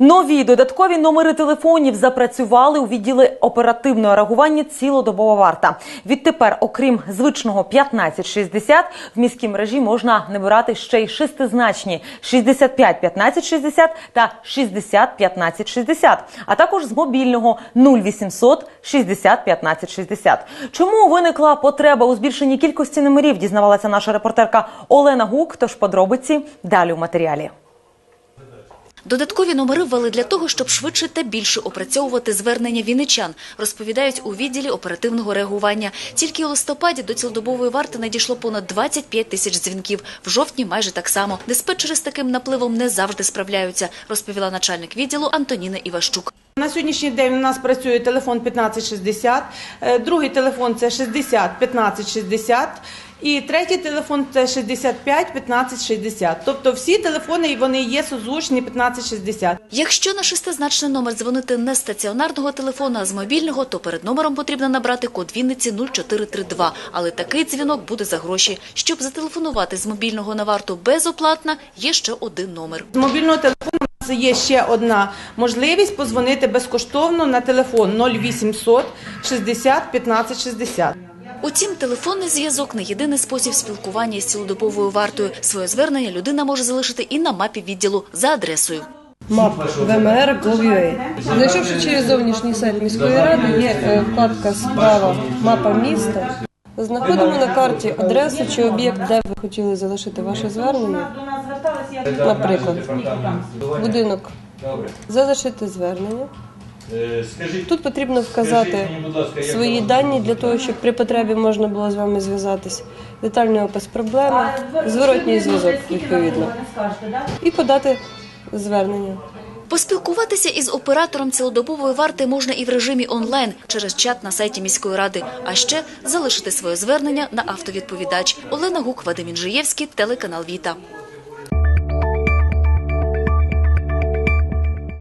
Нові додаткові номери телефонів запрацювали у відділі оперативного реагування цілодобова варта. Відтепер, окрім звичного 1560, в міській мережі можна набирати ще й шестизначні 65 1560 та 60 1560, а також з мобільного 0800 60 1560. Чому виникла потреба у збільшенні кількості номерів? Дізнавалася наша репортерка Олена Гук. Тож подробиці далі у матеріалі. Додаткові номери ввели для того, щоб швидше та більше опрацьовувати звернення вінничан, розповідають у відділі оперативного реагування. Тільки у листопаді до цілодобової варти надійшло понад 25 тисяч дзвінків. В жовтні майже так само. Диспетчери з таким напливом не завжди справляються, розповіла начальник відділу Антоніна Іващук. На сьогоднішній день у нас працює телефон 1560, е, другий телефон це 60 1560 і третій телефон це 65 1560. Тобто всі телефони вони є созвучні 1560. Якщо на шестизначний номер дзвонити не з стаціонарного телефону, а з мобільного, то перед номером потрібно набрати код Вінниці 0432. Але такий дзвінок буде за гроші. Щоб зателефонувати з мобільного на варту безоплатно, є ще один номер. З мобільного телефону у нас є ще одна можливість позвонити безкоштовно на телефон 0800 60 1560. Утім, телефонний зв'язок не єдиний спосіб спілкування із цілодобовою вартою. Своє звернення людина може залишити і на мапі відділу за адресою. МАП ВМР Gov.ua. Зайшовши через зовнішній сайт міської ради, є е, вкладка справа мапа міста. Знаходимо на карті адресу чи об'єкт, де ви хотіли залишити ваше звернення. Наприклад, будинок. Залишити звернення. Е, Скажіть, Тут потрібно скажіть вказати мені, будь ласка, як свої дані для того, щоб при потребі можна було з вами зв'язатись. Детальний опис проблеми, зворотній зв'язок відповідно. І подати звернення. Поспілкуватися із оператором цілодобової варти можна і в режимі онлайн через чат на сайті міської ради, а ще залишити своє звернення на автовідповідач. Олена Гук, Вадим Інжиєвський, телеканал Віта.